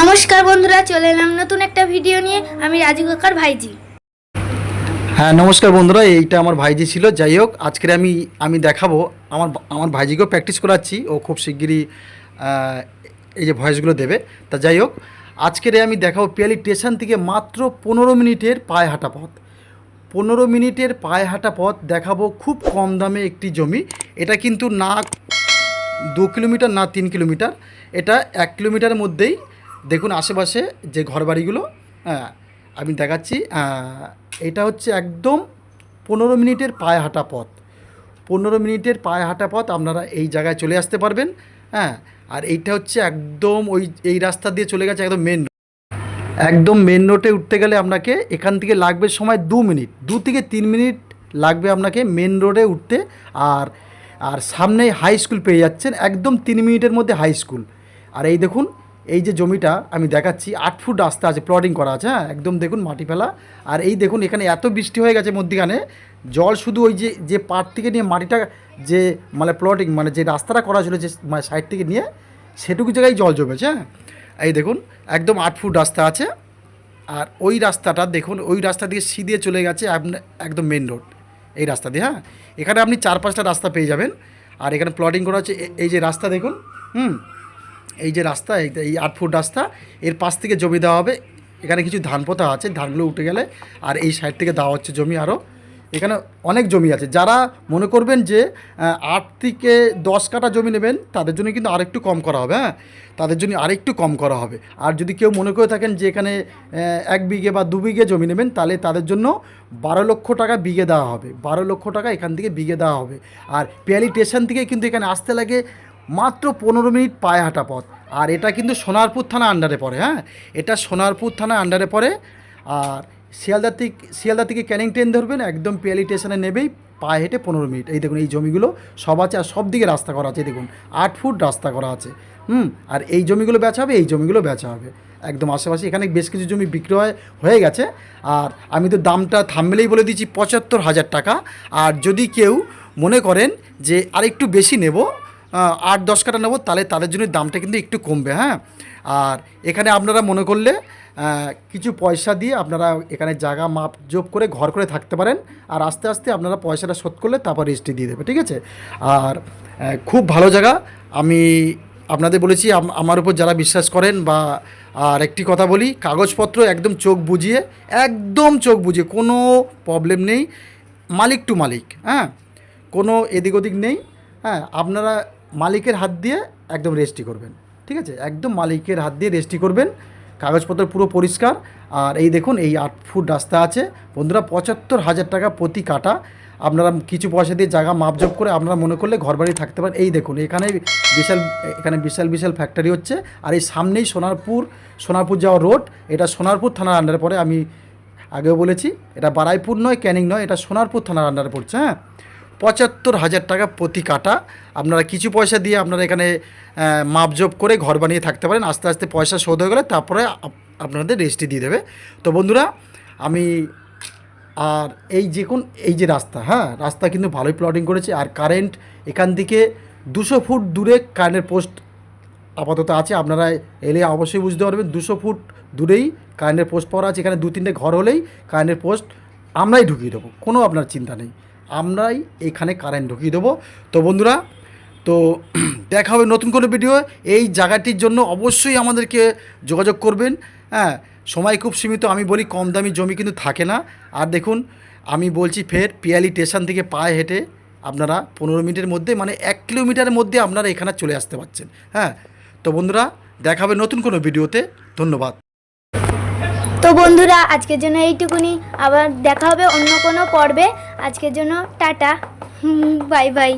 নমস্কার বন্ধুরা, চলে এলাম নতুন একটা ভিডিও নিয়ে। আমি রাজু কাকার ভাইজি। হ্যাঁ নমস্কার বন্ধুরা, এইটা আমার ভাইজি ছিল। যাই হোক আজকে আমি আমি দেখাবো। আমার আমার ভাইজিকেও প্র্যাকটিস করাচ্ছি। ও খুব শিগগিরই এই যে ভয়েসগুলো দেবে। তা যাই হোক, আজকের আমি দেখাবো পিয়ালি স্টেশন থেকে মাত্র পনেরো মিনিটের পায়ে হাঁটা পথ। পনেরো মিনিটের পায়ে হাঁটা পথ দেখাবো খুব কম দামে একটি জমি। এটা কিন্তু না দু কিলোমিটার, না তিন কিলোমিটার। এটা এক কিলোমিটারের মধ্যেই দেখুন আশেপাশে যে ঘরবাড়িগুলো হ্যাঁ আমি দেখাচ্ছি এটা হচ্ছে একদম পনেরো মিনিটের পায়ে হাঁটা পথ। পনেরো মিনিটের পায়ে হাঁটা পথ আপনারা এই জায়গায় চলে আসতে পারবেন হ্যাঁ আর এইটা হচ্ছে একদম ওই, এই রাস্তা দিয়ে চলে গেছে একদম মেন একদম মেন রোডে উঠতে গেলে আপনাকে এখান থেকে লাগবে সময় দু মিনিট, দু থেকে তিন মিনিট লাগবে আপনাকে মেন রোডে উঠতে, আর আর সামনেই হাই স্কুল পেয়ে যাচ্ছেন, একদম তিন মিনিটের মধ্যে হাই স্কুল আর এই দেখুন এই যে জমিটা আমি দেখাচ্ছি, আট ফুট রাস্তা আছে প্লটিং করা আছে হ্যাঁ? একদম দেখুন মাটি ফেলা। আর এই দেখুন, এখানে এত বৃষ্টি হয়ে গেছে মধ্যিখানে। জল শুধু ওই যে যে পাট থেকে নিয়ে মাটিটা যে মানে প্লটিং মানে যে রাস্তাটা করা ছিল যে মানে সাইড থেকে নিয়ে, সেটুকু জায়গায় জল জমেছে হ্যাঁ? এই দেখুন, একদম আট ফুট রাস্তা আছে। আর ওই রাস্তাটা দেখুন, ওই রাস্তা দিয়ে সিধে চলে গেছে একদম মেন রোড এই রাস্তা দিয়ে হ্যাঁ? এখানে আপনি চার পাঁচটা রাস্তা পেয়ে যাবেন। আর এখানে প্লটিং করা হচ্ছে এই যে রাস্তা দেখুন, হুম? এই যে রাস্তা, এই আট ফুট রাস্তা, এর পাশ থেকে জমি দেওয়া হবে। এখানে কিছু ধান পোতা আছে, ধানগুলো উঠে গেলে। আর এই সাইড থেকে দেওয়া হচ্ছে জমি আরও এখানে অনেক জমি আছে। যারা মনে করবেন যে আট থেকে দশ কাঠা জমি নেবেন, তাদের জন্য কিন্তু আরেকটু কম করা হবে হ্যাঁ? তাদের জন্য আরেকটু কম করা হবে। আর যদি কেউ মনে করে থাকেন যে, এখানে এক বিঘে বা দু বিঘে জমি নেবেন, তাহলে তাদের জন্য বারো লক্ষ টাকা বিঘে দেওয়া হবে। বারো লক্ষ টাকা এখান থেকে বিঘে দেওয়া হবে। আর পিয়ালি স্টেশন থেকে কিন্তু এখানে আসতে লাগে মাত্র পনেরো মিনিট পায়ে হাঁটা পথ। আর এটা কিন্তু সোনারপুর থানা আন্ডারে পড়ে হ্যাঁ? এটা সোনারপুর থানা আন্ডারে পড়ে। আর শিয়ালদা থেকে শিয়ালদা থেকে ক্যানিং ট্রেন ধরবেন, একদম পিয়ালি স্টেশনে নেবেই, পায়ে হেঁটে পনেরো মিনিট। এই দেখুন, এই জমিগুলো সব আছে আর সব দিকে রাস্তা করা আছে দেখুন, আট ফুট রাস্তা করা আছে। হুম? আর এই জমিগুলো বেচা হবে, এই জমিগুলো বেচা হবে। একদম আশেপাশে এখানে বেশ কিছু জমি বিক্রয় হয়ে গেছে। আর আমি তো দামটা থামমেলেই বলে দিচ্ছি, পঁচাত্তর হাজার টাকা। আর যদি কেউ মনে করেন যে আরেকটু বেশি নেব আট, দশ কাটা নেব, তাহলে তাদের জন্য দামটা কিন্তু একটু কমবে হ্যাঁ? আর এখানে আপনারা মনে করলে কিছু পয়সা দিয়ে আপনারা এখানে জায়গা মাপ জোপ করে ঘর করে থাকতে পারেন, আর আস্তে আস্তে আপনারা পয়সাটা শোধ করলে তারপর রেজিস্ট্রি দিয়ে দেবে, ঠিক আছে? আর খুব ভালো জায়গা, আমি আপনাদের বলেছি, আম- আমার উপর যারা বিশ্বাস করেন বা, আর একটি কথা বলি, কাগজপত্র একদম চোখ বুঝিয়ে, একদম চোখ বুঝিয়ে, কোনো প্রবলেম নেই, মালিক টু মালিক হ্যাঁ? কোনো এদিক ওদিক নেই হ্যাঁ? আপনারা মালিকের হাত দিয়ে একদম রেজিস্ট্রি করবেন। ঠিক আছে? একদম মালিকের হাত দিয়ে রেজিস্ট্রি করবেন। কাগজপত্র পুরো পরিষ্কার। আর এই দেখুন, এই আট ফুট রাস্তা আছে। বন্ধুরা, পঁচাত্তর হাজার টাকা প্রতি কাটা। আপনারা কিছু পয়সা দিয়ে জায়গা মাপজোপ করে আপনারা মনে করলে ঘরবাড়ি থাকতে পারেন। এই দেখুন, এখানে বিশাল এখানে বিশাল বিশাল ফ্যাক্টরি হচ্ছে। আর এই সামনেই সোনারপুর সোনারপুর যাওয়া রোড এটা সোনারপুর থানার আন্ডারে পড়ে। আমি আগেও বলেছি, এটা বারাইপুর নয়, ক্যানিং নয়, এটা সোনারপুর থানার আন্ডারে পড়ছে হ্যাঁ? পঁচাত্তর হাজার টাকা প্রতি কাটা। আপনারা কিছু পয়সা দিয়ে আপনারা এখানে মাপজোপ করে ঘর বানিয়ে থাকতে পারেন। আস্তে আস্তে পয়সা শোধ হয়ে গেলে তারপরে আপনাদের রেজিস্ট্রি দিয়ে দেবে। তো বন্ধুরা, আমি আর এই যে কোন, এই যে রাস্তা হ্যাঁ রাস্তা কিন্তু ভালোই প্লটিং করেছে। আর কারেন্ট এখান থেকে দুশো ফুট দূরে কারেন্টের পোস্ট আপাতত আছে। আপনারা এলে অবশ্যই বুঝতে পারবেন, দুশো ফুট দূরেই কারেন্টের পোস্ট পাওয়া আছে। এখানে দু তিনটে ঘর হলেই কারেন্টের পোস্ট আমরাই ঢুকিয়ে দেবো। কোনো আপনার চিন্তা নেই। আমরাই এখানে কারেন্ট ঢুকিয়ে দেবো। তো বন্ধুরা, তো দেখা হবে নতুন কোনো ভিডিও এই জায়গাটির জন্য অবশ্যই আমাদেরকে যোগাযোগ করবেন। হ্যাঁ সময় খুব সীমিত, আমি বলি কম দামি জমি কিন্তু থাকে না। আর দেখুন, আমি বলছি ফের পিয়ালি স্টেশন থেকে পায়ে হেঁটে আপনারা পনেরো মিনিটের মধ্যে মানে এক কিলোমিটারের মধ্যে আপনারা এখানে চলে আসতে পারছেন। হ্যাঁ তো বন্ধুরা, দেখা হবে নতুন কোনো ভিডিওতে ধন্যবাদ। তো বন্ধুরা, আজকের জন্য এইটুকুনি। আবার দেখা হবে অন্য কোনো পর্বে। আজকের জন্য টাটা। Bye bye